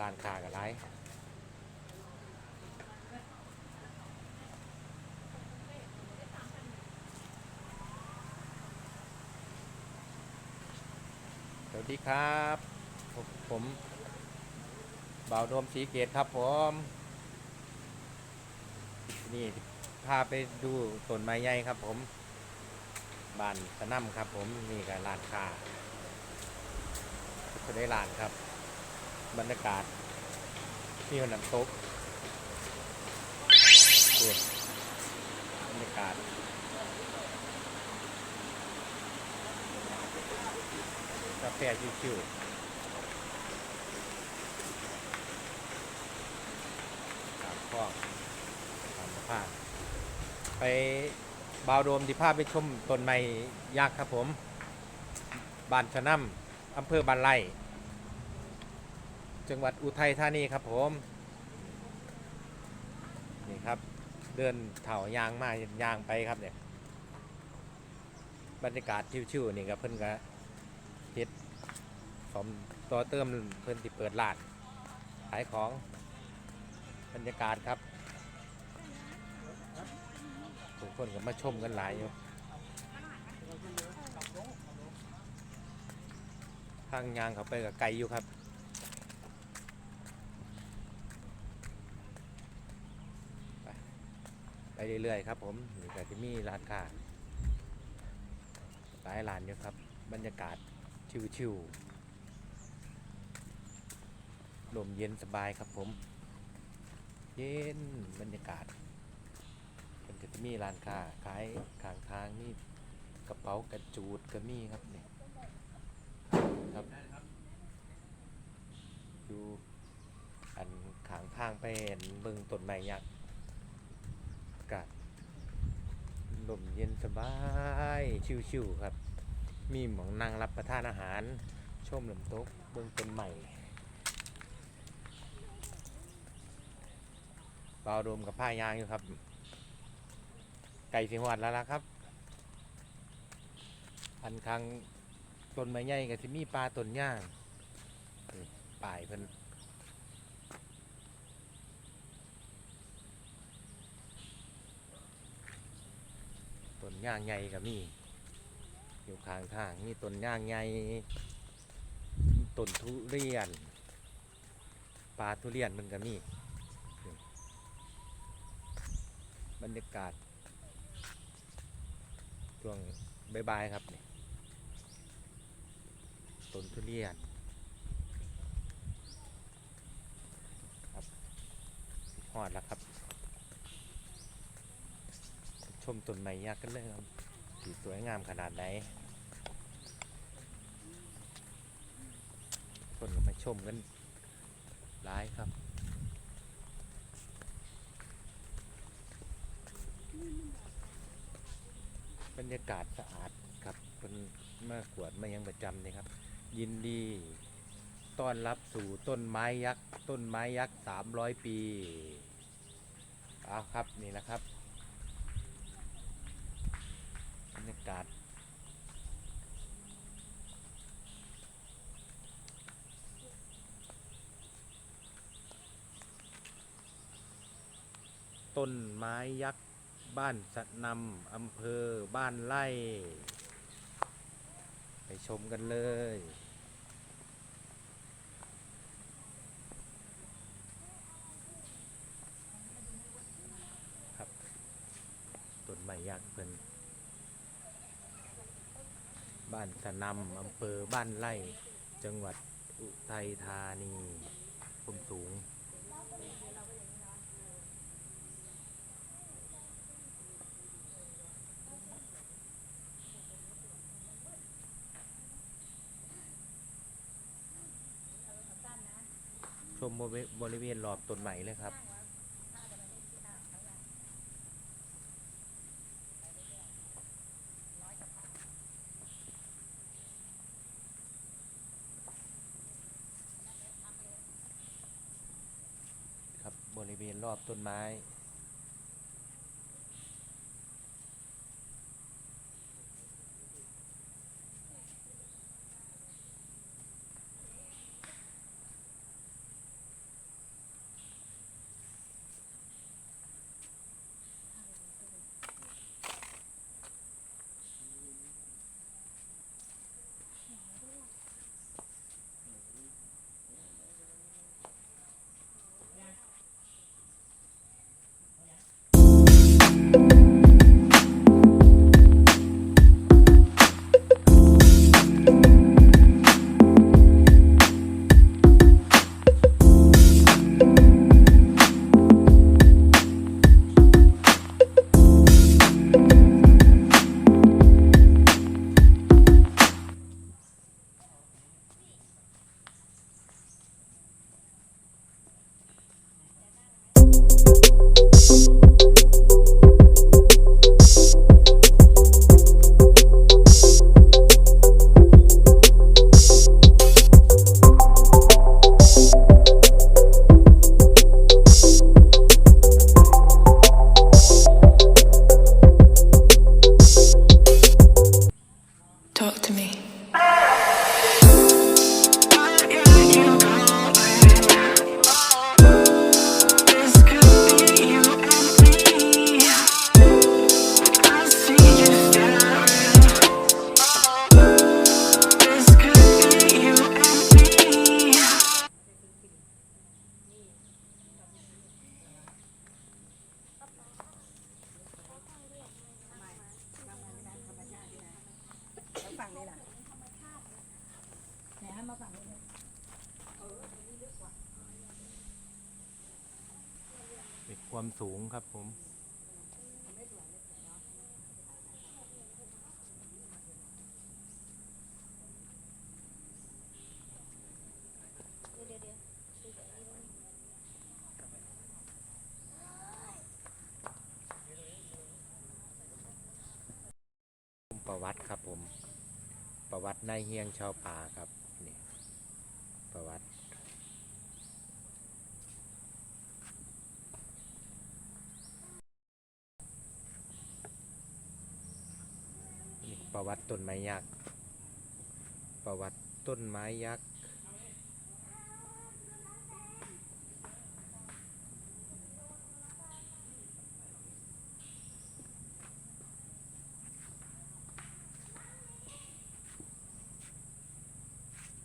ลานคากับไรสวัสดีครับผมผมบ่าวโดมสีเกตครับผม นี่พาไปดูต้นไม้ใหญ่ครับผมบ้านสนั่มครับผมนี่กับลานคาจะได้ลานครับ บรรยากาศที่น้ำตกดูบรรยากาศกาแฟชิวๆตามข้อตามสภาพไปบาวโดมที่ภาพไปชมต้นไม้ยักครับผมบ้านชะน้ำอำเภอบ้านไร่ จังหวัดอุทัยธานีครับผมนี่ครับเดินเถายางมายางไปครับเนี่ยบรรยากาศชิวๆนี่ครับเพิ่นก็เฮ็ดสมต่อเติมเพิ่นที่เปิดร้านขายของบรรยากาศครับทุกคนก็มาชมกันหลายอยู่ทางยางเขาไปกับไกลอยู่ครับ ไป เรื่อยๆครับผมนี่ก็จะมีร้านค้าหลายร้านอยู่ครับ บรรยากาศชิวๆลมเย็นสบายครับผม เย็นบรรยากาศมันก็จะมีร้านค้าขายข้างทางนี่กระเป๋ากระจูดก็มีครับเนี่ยครับดูอันขางทางไปเห็นเบิ่งต้นไม้ยักษ์ากาศลมเย็นสบายชิวๆครับ มีหมองนั่งรับประทานอาหาร ชมลำตกเบื้องต้นใหม่เบาโดมกับผ้ายางอยู่ครับ ไก่สิหวัดแล้วล่ะครับ อันครั้งต้นไม้ใหญ่กับที่มีปลาต้นย่างป่ายเพิ่น ต้น ย่างใหญ่ก็มี อยู่ข้างทางมีต้นย่างใหญ่ต้นทุเรียนปลาทุเรียนมันก็มีนี่บรรยากาศช่วงบายๆครับนี่ต้นทุเรียนครับหอดแล้วครับ ชมต้นไม้ยักษ์กันเลยครับสีสวยงามขนาดไหนคนก็มาชมกันหลายครับบรรยากาศสะอาดครับคนมากวดมายังประจำเลยครับ ยินดีต้อนรับสู่ต้นไม้ยักษ์ ต้นไม้ยักษ์สามร้อยปี เอาครับ นี่แหละครับ บ รรยากาศต้นไม้ยักษ์ บ้านสะนำอำเภอบ้านไร่ ไปชมกันเลย ครับต้นไม้ยักษ์เพิ่น บ้านสนำอำเภอบ้านไร่ จังหวัดอุทัยธานีภูมิสูง ชมบริเวณบริเวณรอบต้นใหม่เลยครับ ริเวณรอบต้นไม้าฝั่งเด็ความสูงครับผมประวัติครับผม ประวัตินายเฮียงชาวป่าครับ ประวัติ ประวัติต้นไม้ยักษ์ ประวัติต้นไม้ยักษ์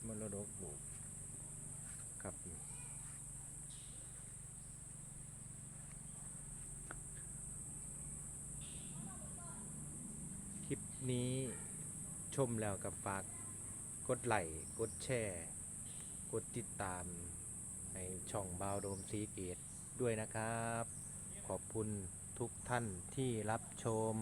มรดก ครับ คลิปนี้ชมแล้วกับฝากกดไลค์กดแชร์ กดติดตามในช่องบาวโดมซีเกตด้วยนะครับ ขอบคุณทุกท่านที่รับชม